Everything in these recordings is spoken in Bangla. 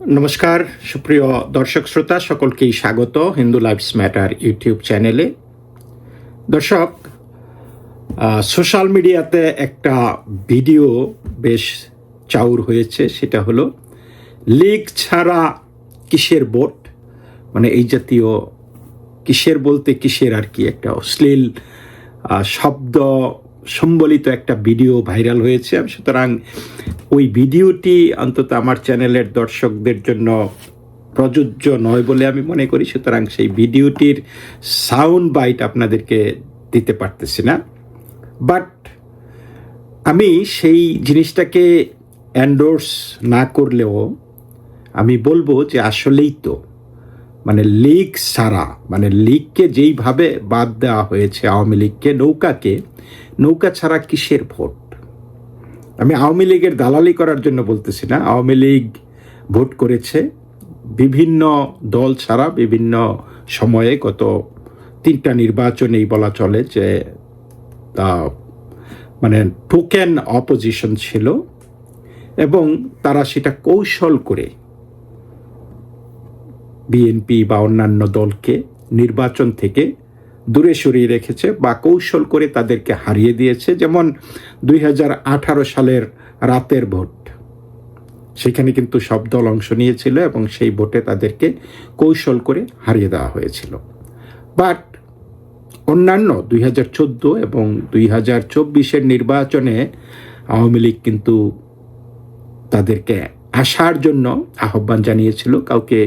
নমস্কার, সুপ্রিয় দর্শক শ্রোতা, সকলকেই স্বাগত হিন্দু লাইফস ম্যাটার ইউটিউব চ্যানেলে। দর্শক সোশ্যাল মিডিয়াতে একটা ভিডিও বেশ চাউর হয়েছে, সেটা হলো, লিগ ছাড়া কিসের বোট মানে এই জাতীয় কিসের বলতে কিসের আর কি একটা অশ্লীল শব্দ সম্বলিত একটা ভিডিও ভাইরাল হয়েছে। সুতরাং ওই ভিডিওটি অন্তত আমার চ্যানেলের দর্শকদের জন্য প্রযোজ্য নয় বলে আমি মনে করি। সুতরাং সেই ভিডিওটির সাউন্ড বাইট আপনাদেরকে দিতে পারতেছি না। বাট আমি সেই জিনিসটাকে অ্যান্ডোর্স না করলেও আমি বলব যে আসলেই তো মানে লীগ সারা মানে লীগকে যেইভাবে বাদ দেওয়া হয়েছে আওয়ামী লীগকে, নৌকাকে নৌকা ছাড়া কিসের ভোট? আমি আওয়ামী লীগের দালালি করার জন্য বলতেছি না, আওয়ামী লীগ ভোট করেছে। বিভিন্ন দল ছাড়া বিভিন্ন সময়ে গত তিনটা নির্বাচনেই বলা চলে যে তা মানে টোকেন অপোজিশন ছিল এবং তারা সেটা কৌশল করে বিএনপি বা অন্যান্য দলকে নির্বাচন থেকে দূরে সরিয়ে রেখেছে বা কৌশল করে তাদেরকে হারিয়ে দিয়েছে, যেমন দুই হাজার আঠারো সালের রাতের ভোট। সেখানে কিন্তু সব দল অংশ নিয়েছিল এবং সেই ভোটে তাদেরকে কৌশল করে হারিয়ে দেওয়া হয়েছিল। বাট অন্যান্য দুই হাজার চোদ্দ এবং দুই হাজার চব্বিশের নির্বাচনে আওয়ামী লীগ কিন্তু তাদেরকে আসার জন্য আহ্বান জানিয়েছিল, কাউকে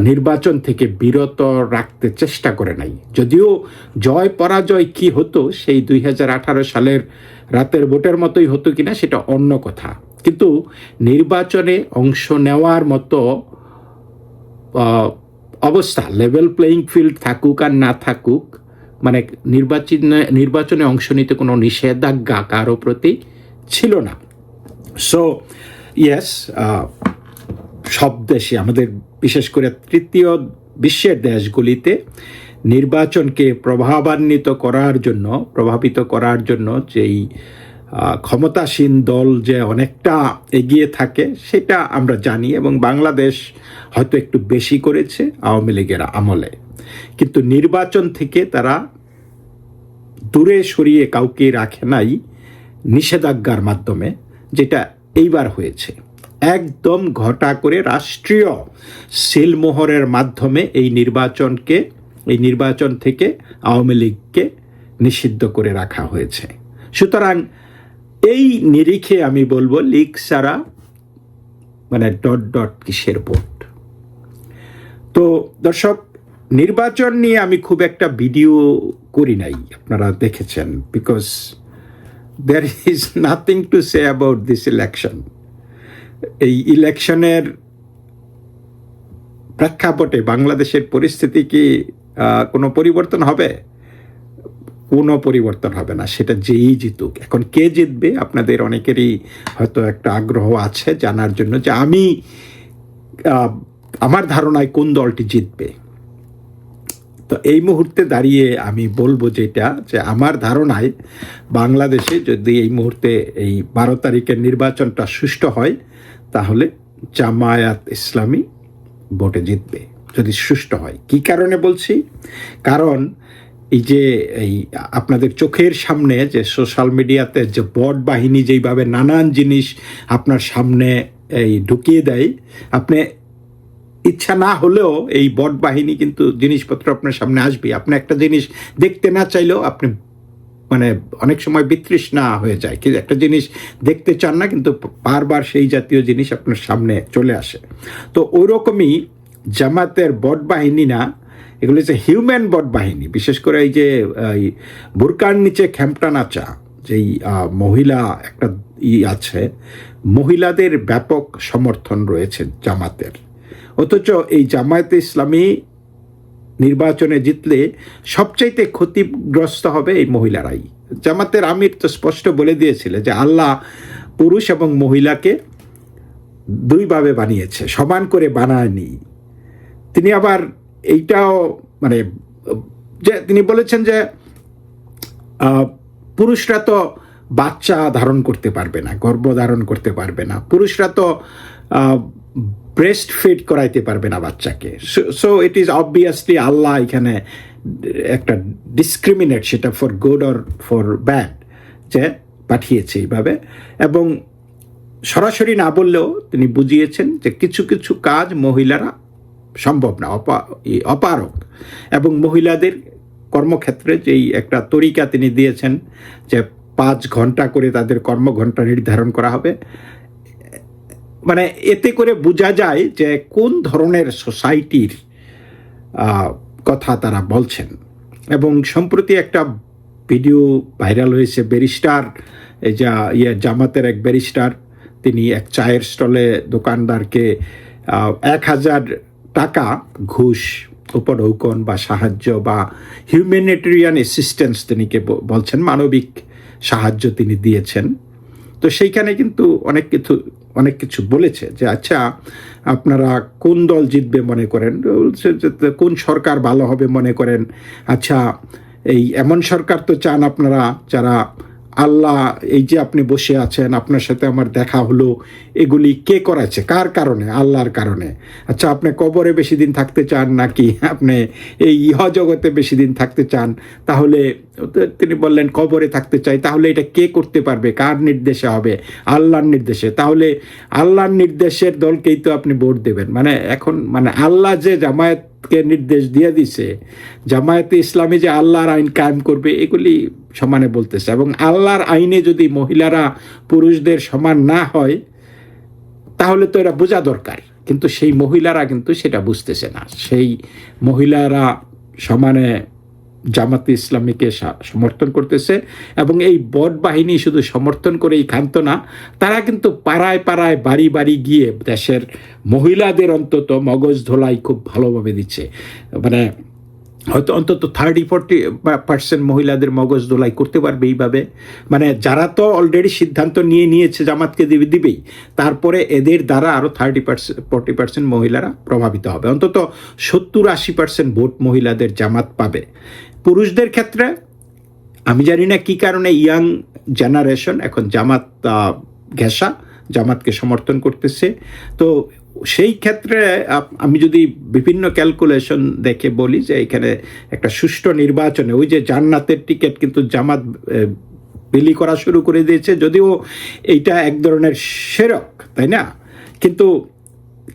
নির্বাচন থেকে বিরত রাখতে চেষ্টা করে নাই। যদিও জয় পরাজয় কি হতো, সেই দুই হাজার আঠারো সালের রাতের ভোটের মতোই হতো কিনা সেটা অন্য কথা। কিন্তু নির্বাচনে অংশ নেওয়ার মতো অবস্থা লেভেল প্লেয়িং ফিল্ড থাকুক আর না থাকুক মানে নির্বাচনে নির্বাচনে অংশ নিতে কোনো নিষেধাজ্ঞা কারও প্রতি ছিল না। সো ইয়েস সব দেশে আমাদের, বিশেষ করে তৃতীয় বিশ্বের দেশগুলিতে নির্বাচনকে প্রভাবান্বিত করার জন্য, প্রভাবিত করার জন্য যেই ক্ষমতাসীন দল যে অনেকটা এগিয়ে থাকে, সেটা আমরা জানি এবং বাংলাদেশ হয়তো একটু বেশি করেছে আওয়ামী লীগের আমলে। কিন্তু নির্বাচন থেকে তারা দূরে সরিয়ে কাউকে রাখে নাই নিষেধাজ্ঞার মাধ্যমে, যেটা এইবার হয়েছে। একদম ঘটা করে রাষ্ট্রীয় সিলমোহরের মাধ্যমে এই নির্বাচনকে, এই নির্বাচন থেকে আওয়ামী লীগকে নিষিদ্ধ করে রাখা হয়েছে। সুতরাং এই নিরিখে আমি বলব, লীগ ছাড়া মানে ডট ডট কিসের ভোট? তো দর্শক, নির্বাচন নিয়ে আমি খুব একটা ভিডিও করি নাই, আপনারা দেখেছেন because there is nothing to say about this election এই ইলেকশনের প্রেক্ষাপটে বাংলাদেশের পরিস্থিতি কি কোনো পরিবর্তন হবে? কোনো পরিবর্তন হবে না, সেটা যেই জিতুক। এখন কে জিতবে আপনাদের অনেকেরই হয়তো একটা আগ্রহ আছে জানার জন্য যে আমি আমার ধারণায় কোন দলটি জিতবে। তো এই মুহূর্তে দাঁড়িয়ে আমি বলব যেটা, যে আমার ধারণায় বাংলাদেশে যদি এই মুহূর্তে এই বারো তারিখের নির্বাচনটা সুষ্ঠু হয় তাহলে জামায়াত ইসলামী ভোটে জিতবে। যদি সুষ্ঠু হয়। কি কারণে বলছি? কারণ এই যে এই আপনাদের চোখের সামনে যে সোশ্যাল মিডিয়াতে যে বট বাহিনী যেইভাবে নানান জিনিস আপনার সামনে এই ঢুকিয়ে দেয়, আপনি ইচ্ছা না হলেও এই বট বাহিনী কিন্তু জিনিসপত্র আপনার সামনে আসবে আপনি একটা জিনিস দেখতে না চাইলেও আপনি মানে অনেক সময় বিতৃষ্ণা হয়ে যায়। কিন্তু একটা জিনিস দেখতে চান না, কিন্তু বারবার সেই জাতীয় জিনিস আপনার সামনে চলে আসে। তো ওরকমই জামাতের বট বাহিনী না, এগুলো হচ্ছে হিউম্যান বট বাহিনী বিশেষ করে এই যে বুরকার নিচে খ্যাম্পটা নাচা, যেই মহিলা একটা ই আছে, মহিলাদের ব্যাপক সমর্থন রয়েছে জামাতের। অথচ এই জামায়াতে ইসলামী নির্বাচনে জিতলে সবচাইতে ক্ষতিগ্রস্ত হবে এই মহিলারাই। জামাতের আমির তো স্পষ্ট বলে দিয়েছিল যে আল্লাহ পুরুষ এবং মহিলাকে দুইভাবে বানিয়েছে, সমান করে বানায়নি। তিনি আবার এইটাও মানে যে তিনি বলেছেন যে পুরুষরা তো বাচ্চা ধারণ করতে পারবে না, গর্ভ ধারণ করতে পারবে না। পুরুষরা তো ব্রেস্ট ফিড করাইতে পারবে না বাচ্চাকে। So it is obviously Allah এখানে একটা ডিসক্রিমিনেট সেটা for good or for bad যে পাঠিয়েছে এইভাবে। এবং সরাসরি না বললেও তিনি বুঝিয়েছেন যে কিছু কিছু কাজ মহিলারা সম্ভব না অপারক। এবং মহিলাদের কর্মক্ষেত্রে যেই একটা তরিকা তিনি দিয়েছেন যে পাঁচ ঘণ্টা করে তাদের কর্মঘণ্টা নির্ধারণ করা হবে মানে এতে করে বোঝা যায় যে কোন ধরনের সোসাইটির কথা তারা বলছেন। এবং সম্প্রতি একটা ভিডিও ভাইরাল হয়েছে, ব্যারিস্টার যা ইয়ে জামাতের এক ব্যারিস্টার, তিনি এক চায়ের স্টলে দোকানদারকে এক হাজার টাকা ঘুষ উপঢৌকন বা সাহায্য বা হিউম্যানিটেরিয়ান অ্যাসিস্ট্যান্স তিনি কে ব- বলছেন, মানবিক সাহায্য তিনি দিয়েছেন। তো সেইখানে কিন্তু অনেক কিছু অনেক কিছু বলেছে যে আচ্ছা আপনারা কোন দল জিতবে মনে করেন? কোন সরকার ভালো হবে মনে করেন? আচ্ছা এই এমন সরকার তো চান আপনারা যারা আল্লাহ এই যে আপনি বসে আছেন, আপনার সাথে আমার দেখা হলো, এগুলি কে করাচ্ছে কার কারণে? আল্লাহর কারণে। আচ্ছা আপনি কবরে বেশি দিন থাকতে চান নাকি আপনি এই ইহ জগতে বেশি দিন থাকতে চান? তাহলে তিনি বললেন, কবরে থাকতে চাই। তাহলে এটা কে করতে পারবে? কার নির্দেশে হবে? আল্লাহর নির্দেশে। তাহলে আল্লাহর নির্দেশের দলকেই তো আপনি ভোট দেবেন। মানে এখন মানে আল্লাহ যে জামায়াতকে নির্দেশ দিয়ে দিছে? জামায়াতে ইসলামী যে আল্লাহর আইন কায়েম করবে, এগুলি সমানে বলতেছে। এবং আল্লাহর আইনে যদি মহিলারা পুরুষদের সমান না হয়, তাহলে তো এরা বোঝা দরকার। কিন্তু সেই মহিলারা কিন্তু সেটা বুঝতেছে না। সেই মহিলারা সমানে জামাতে ইসলামীকে সমর্থন করতেছে এবং এই বট বাহিনী শুধু সমর্থন করেই ক্ষান্ত না, তারা কিন্তু পাড়ায় পাড়ায় বাড়ি বাড়ি গিয়ে দেশের মহিলাদের অন্তত মগজ ধোলাই খুব ভালোভাবে দিচ্ছে। মানে হয়তো অন্তত থার্টি ফোরটি পার্সেন্ট মহিলাদের মগজ দোলাই করতে পারবে এইভাবে। মানে যারা তো অলরেডি সিদ্ধান্ত নিয়ে নিয়েছে জামাতকে দিবে, দিবেই। তারপরে এদের দ্বারা আরও থার্টি পার্সেন্ট ফোরটি পার্সেন্ট মহিলারা প্রভাবিত হবে। অন্তত সত্তর, আশি পার্সেন্ট ভোট মহিলাদের জামাত পাবে। পুরুষদের ক্ষেত্রে, আমি জানি না কি কারণে ইয়াং জেনারেশন, এখন জামাত ঘেঁষা, জামাতকে সমর্থন করতেছে। তো সেই ক্ষেত্রে আমি যদি বিভিন্ন ক্যালকুলেশন দেখে বলি যে এখানে একটা সুষ্ঠু নির্বাচনে, ওই যে জান্নাতের টিকিট কিন্তু জামাত বিলি করা শুরু করে দিয়েছে, যদিও এইটা এক ধরনের সেরক, তাই না? কিন্তু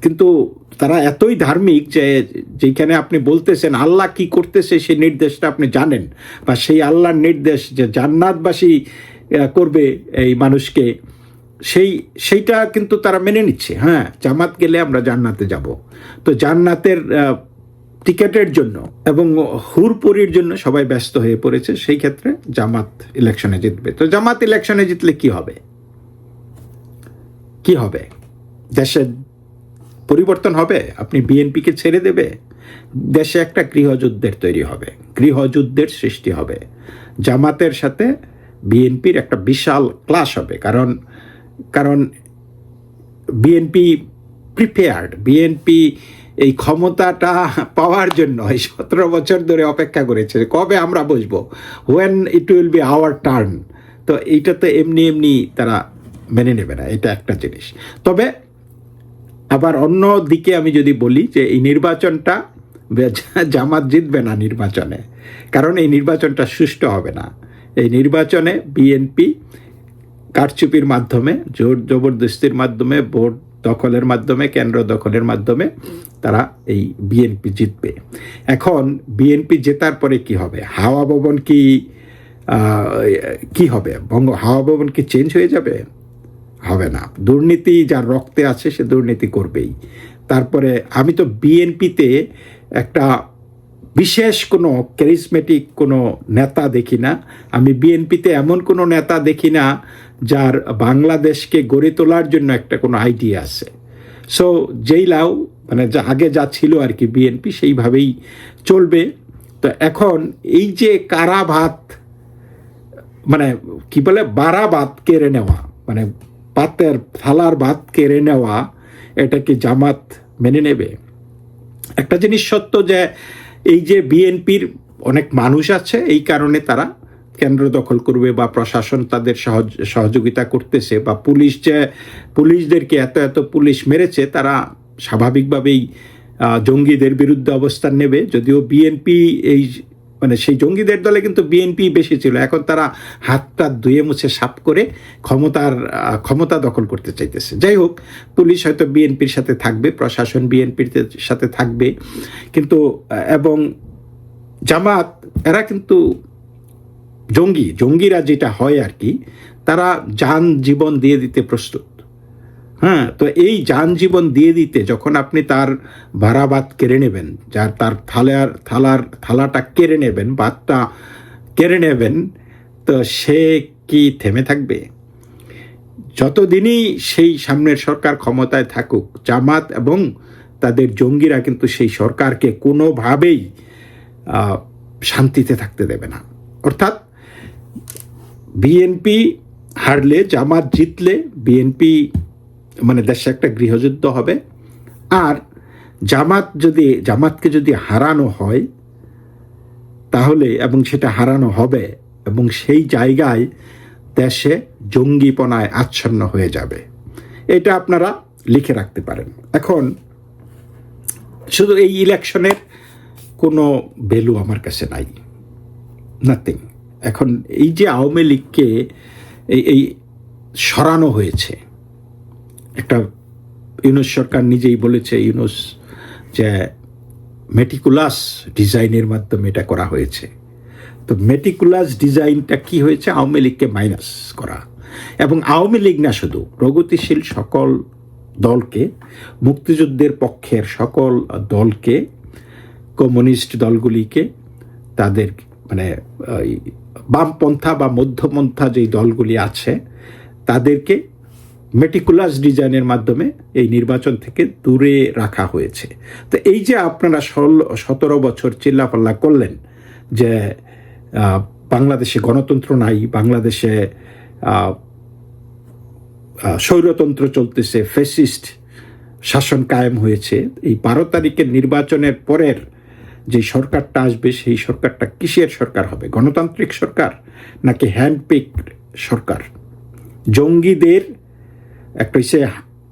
কিন্তু তারা এতই ধার্মিক যে যেখানে আপনি বলতেছেন আল্লাহ কি করতেছে সেই নির্দেশটা আপনি জানেন বা সেই আল্লাহর নির্দেশ যে জান্নাতবাসী করবে এই মানুষকে, সেই, সেইটা কিন্তু তারা মেনে নিচ্ছে। হ্যাঁ জামাত গেলে আমরা জান্নাতে যাব। তো জান্নাতের টিকেটের জন্য এবং হুরপুরির জন্য সবাই ব্যস্ত হয়ে পড়েছে, সেই ক্ষেত্রে জামাত ইলেকশনে জিতবে। তো জামাত ইলেকশনে জিতলে কি হবে? কি হবে? দেশের পরিবর্তন হবে? আপনি বিএনপিকে ছেড়ে দেবে? দেশে একটা গৃহযুদ্ধের তৈরি হবে। গৃহযুদ্ধের সৃষ্টি হবে। জামাতের সাথে বিএনপির একটা বিশাল ক্লাস হবে। কারণ কারণ বিএনপি প্রিপেয়ার্ড বিএনপি এই ক্ষমতাটা পাওয়ার জন্য এই সতেরো বছর ধরে অপেক্ষা করেছে কবে আমরা বসবো? When it will be our turn তো এইটা তো এমনি এমনি তারা মেনে নেবে না। এটা একটা জিনিস। তবে আবার অন্য দিকে আমি যদি বলি যে এই নির্বাচনটা জামাত জিতবে না নির্বাচনে, কারণ এই নির্বাচনটা সুষ্ঠু হবে না। এই নির্বাচনে বিএনপি কারচুপির মাধ্যমে, জোর জবরদস্তির মাধ্যমে, ভোট দখলের মাধ্যমে, কেন্দ্র দখলের মাধ্যমে তারা এই বিএনপি জিতবে। এখন বিএনপি জেতার পরে কি হবে? হাওয়া ভবন কি কি হবে? বঙ্গ হাওয়া ভবন কি চেঞ্জ হয়ে যাবে? হবে না। দুর্নীতি যার রক্তে আছে, সে দুর্নীতি করবেই। তারপরে আমি তো বিএনপিতে একটা বিশেষ কোনো ক্যারিসমেটিক কোনো নেতা দেখি না। আমি বিএনপিতে এমন কোনো নেতা দেখি না যার বাংলাদেশকে গড়ে তোলার জন্য একটা কোনো আইডিয়া আছে। সো যেই লাউ মানে যা আগে যা ছিল আর কি বিএনপি, সেইভাবেই চলবে। তো এখন এই যে কারা ভাত মানে কি বলে, বারাবাত কেড়ে নেওয়া মানে পাতের থালার ভাত কেড়ে নেওয়া, এটা কি জামাত মেনে নেবে? একটা জিনিস সত্য যে এই যে বিএনপির অনেক মানুষ আছে, এই কারণে তারা কেন্দ্র দখল করবে বা প্রশাসন তাদের সহজ, সহযোগিতা করতেছে বা পুলিশ যে, পুলিশদেরকে এত এত পুলিশ মেরেছে, তারা স্বাভাবিকভাবেই জঙ্গিদের বিরুদ্ধে অবস্থান নেবে। যদিও বিএনপি এই মানে সেই জঙ্গিদের দলে কিন্তু বিএনপি বেশি ছিল। এখন তারা হাতটা ধুয়ে মুছে সাফ করে ক্ষমতার ক্ষমতা দখল করতে চাইতেছে। যাই হোক, পুলিশ হয়তো বিএনপির সাথে থাকবে, প্রশাসন বিএনপির সাথে থাকবে, কিন্তু এবং জামাত, এরা কিন্তু জঙ্গি। জঙ্গিরা যেটা হয় আর কি, তারা যান জীবন দিয়ে দিতে প্রস্তুত। হ্যাঁ তো এই যান জীবন দিয়ে দিতে যখন আপনি তার ভাড়া কেড়ে নেবেন, যার তার থালার থালার, থালাটা কেড়ে নেবেন ভাতটা কেড়ে নেবেন, তো সে কি থেমে থাকবে? যতদিনই সেই সামনের সরকার ক্ষমতায় থাকুক, জামাত এবং তাদের জঙ্গিরা কিন্তু সেই সরকারকে কোনোভাবেই শান্তিতে থাকতে দেবে না। অর্থাৎ বিএনপি হারলে, জামাত জিতলে, বিএনপি মানে দেশে একটা গৃহযুদ্ধ হবে। আর জামাত যদি, জামাতকে যদি হারানো হয়, তাহলে এবং সেটা হারানো হবে এবং সেই জায়গায় দেশে জঙ্গিপনায় আচ্ছন্ন হয়ে যাবে। এটা আপনারা লিখে রাখতে পারেন। এখন শুধু এই ইলেকশনের কোনো ভ্যালু আমার কাছে নাই। নাথিং এখন এই যে আওয়ামী লীগকে এই সরানো হয়েছে একটা ইউনুস সরকার নিজেই বলেছে, ইউনুস, যে মেটিকুলাস ডিজাইনের মাধ্যমে এটা করা হয়েছে। তো মেটিকুলাস ডিজাইনটা কি হয়েছে? আওয়ামী লীগকে মাইনাস করা। এবং আওয়ামী লীগ না শুধু, প্রগতিশীল সকল দলকে, মুক্তিযুদ্ধের পক্ষের সকল দলকে, কমিউনিস্ট দলগুলিকে, তাদের মানে বামপন্থা বা মধ্যপন্থা যেই দলগুলি আছে, তাদেরকে মেটিকুলাস ডিজাইনের মাধ্যমে এই নির্বাচন থেকে দূরে রাখা হয়েছে। তো এই যে আপনারা ষোলো, সতেরো বছর চিল্লাপাল্লা করলেন যে বাংলাদেশে গণতন্ত্র নাই, বাংলাদেশে স্বৈরতন্ত্র চলতেছে ফেসিস্ট শাসন কায়েম হয়েছে, এই বারো তারিখের নির্বাচনের পরের যে সরকারটা আসবে, সেই সরকারটা কিসের সরকার হবে? গণতান্ত্রিক সরকার নাকি হ্যান্ডপিক সরকার? জঙ্গিদের একটা হচ্ছে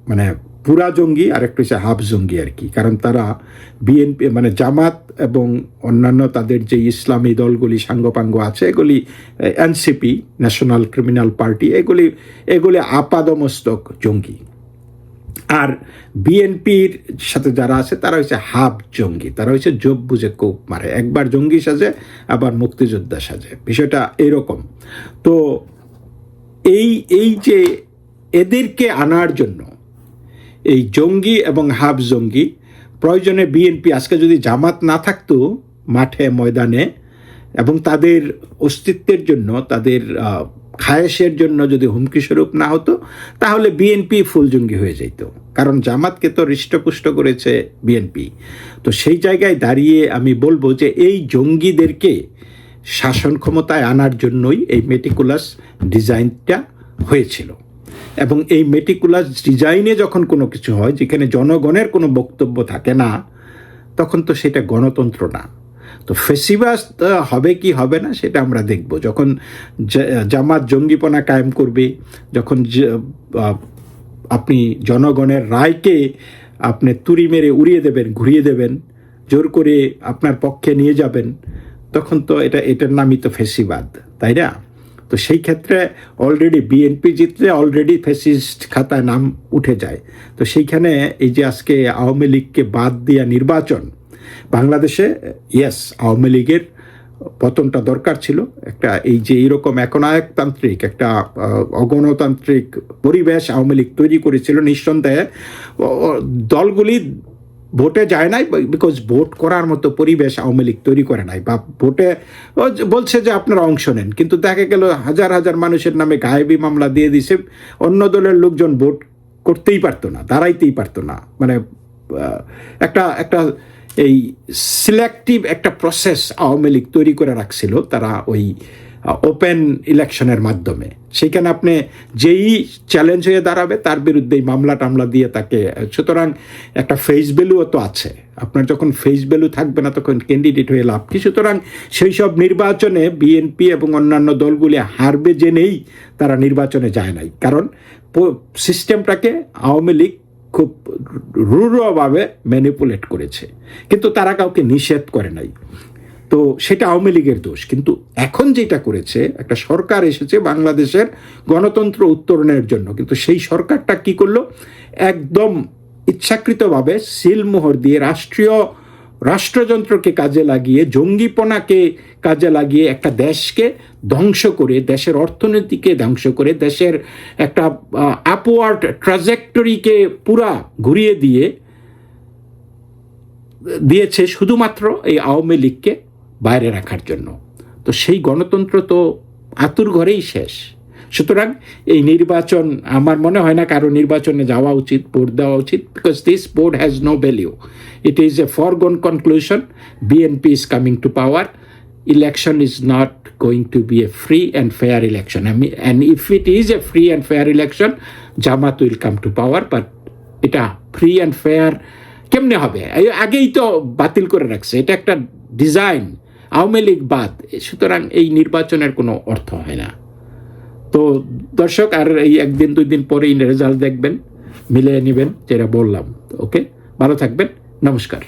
মানে পুরা জঙ্গি আর একটা হচ্ছে হাফ জঙ্গি আর কি। কারণ তারা বিএনপি মানে জামাত এবং অন্যান্য তাদের যে ইসলামী দলগুলি, সাঙ্গপাঙ্গ আছে, এগুলি এনসিপি ন্যাশনাল ক্রিমিনাল পার্টি এগুলি এগুলি আপাদমস্তক জঙ্গি। আর বিএনপির সাথে যারা আছে, তারা হচ্ছে হাফ জঙ্গি। তারা হচ্ছে যোগ বুঝে কোপ মারে। একবার জঙ্গি সাজে, আবার মুক্তিযোদ্ধা সাজে। বিষয়টা এরকম। তো এই এই যে এদেরকে আনার জন্য এই জঙ্গি এবং হাফ জঙ্গি, প্রয়োজনে বিএনপি আজকে যদি জামাত না থাকতো মাঠে, ময়দানে, এবং তাদের অস্তিত্বের জন্য, তাদের খায়েশের জন্য যদি হুমকি স্বরূপ না হতো, তাহলে বিএনপি ফুলজঙ্গি হয়ে যেত। কারণ জামাতকে তো হৃষ্টপুষ্ট করেছে বিএনপি তো সেই জায়গায় দাঁড়িয়ে আমি বলব যে এই জঙ্গিদেরকে শাসন ক্ষমতায় আনার জন্যই এই মেটিকুলাস ডিজাইনটা হয়েছিল। এবং এই মেটিকুলাস ডিজাইনে যখন কোনো কিছু হয়, যেখানে জনগণের কোনো বক্তব্য থাকে না, তখন তো সেটা গণতন্ত্র না। তো ফেসিবাস হবে কি হবে না, সেটা আমরা দেখব। যখন জামাত জঙ্গিপনা কায়েম করবে, যখন আপনি জনগণের রায়কে আপনি তুড়ি মেরে উড়িয়ে দেবেন, ঘুরিয়ে দেবেন, জোর করে আপনার পক্ষে নিয়ে যাবেন, তখন তো এটা, এটার নামই তো ফেসিবাদ, তাই না? তো সেই ক্ষেত্রে অলরেডি বিএনপি জিতলে অলরেডি ফেসিস্ট খাতায় নাম উঠে যায়। তো সেইখানে এই যে আজকে আওয়ামী লীগকে বাদ দেওয়া নির্বাচন, বাংলাদেশে ইয়েস আওয়ামী লীগের পতনটা দরকার ছিল। একটা এই যে এইরকম একনায়কতান্ত্রিক, একটা অগণতান্ত্রিক পরিবেশ আওয়ামী লীগ তৈরি করেছিল নিঃসন্দেহে। দলগুলি ভোটে যায় নাই বিকজ ভোট করার মতো পরিবেশ আওয়ামী লীগ তৈরি করে নাই, বা ভোটে বলছে যে আপনারা অংশ নেন, কিন্তু দেখা গেল হাজার হাজার মানুষের নামে গায়েবী মামলা দিয়ে দিছে, অন্য দলের লোকজন ভোট করতেই পারতো না, দাঁড়াইতেই পারতো না মানে একটা একটা এই সিলেক্টিভ একটা প্রসেস আওয়ামী লীগ তৈরি করে রাখছিল, তারা ওই ওপেন ইলেকশনের মাধ্যমে। সেখানে আপনি যেই চ্যালেঞ্জ হয়ে দাঁড়াবে, তার বিরুদ্ধেই মামলা টামলা দিয়ে তাকে, সুতরাং একটা ফেস ভ্যালুও তো আছে। আপনার যখন ফেস ভ্যালু থাকবে না, তখন ক্যান্ডিডেট হয়ে লাভ কি? সুতরাং সেই সব নির্বাচনে বিএনপি এবং অন্যান্য দলগুলি হারবে জেনেই তারা নির্বাচনে যায় নাই। কারণ সিস্টেমটাকে আওয়ামী লীগ খুব রূঢ়ভাবে ম্যানিপুলেট করেছে। কিন্তু তারা কাউকে নিষেধ করে নাই। তো সেটা আওয়ামী লীগের দোষ। কিন্তু এখন যেটা করেছে, একটা সরকার এসেছে বাংলাদেশের গণতন্ত্র উত্তরণের জন্য। কিন্তু সেই সরকারটা কি করল? একদম ইচ্ছাকৃতভাবে সিলমোহর দিয়ে রাষ্ট্রীয় রাষ্ট্রযন্ত্রকে কাজে লাগিয়ে, জঙ্গিপনাকে কাজে লাগিয়ে একটা দেশকে ধ্বংস করে, দেশের অর্থনীতিকে ধ্বংস করে, দেশের একটা আপওয়ার্ড ট্রাজেক্টরিকে পুরা ঘুরিয়ে দিয়ে দিয়েছে শুধুমাত্র এই আওয়ামী লীগকে। বাইরে রাখার জন্য। তো সেই গণতন্ত্র তো আতুর ঘরেই শেষ। সুতরাং এই নির্বাচন আমার মনে হয় না কারও নির্বাচনে যাওয়া উচিত ভোট দেওয়া উচিত because this board has no value it is a forgone conclusion BNP is coming to power election is not going to be a free and fair election and if it is a free and fair election, Jamaat will come to power, but এটা ফ্রি অ্যান্ড ফেয়ার কেমনে হবে? আগেই তো বাতিল করে রাখছে। এটা একটা ডিজাইন আওয়ামী লীগ বাদ সুতরাং এই নির্বাচনের কোনো অর্থ হয় না। তো দর্শক, আর এই একদিন, দুই দিন পরেই রেজাল্ট দেখবেন, মিলিয়ে নেবেন, যেটা বললাম। ওকে ভালো থাকবেন, নমস্কার।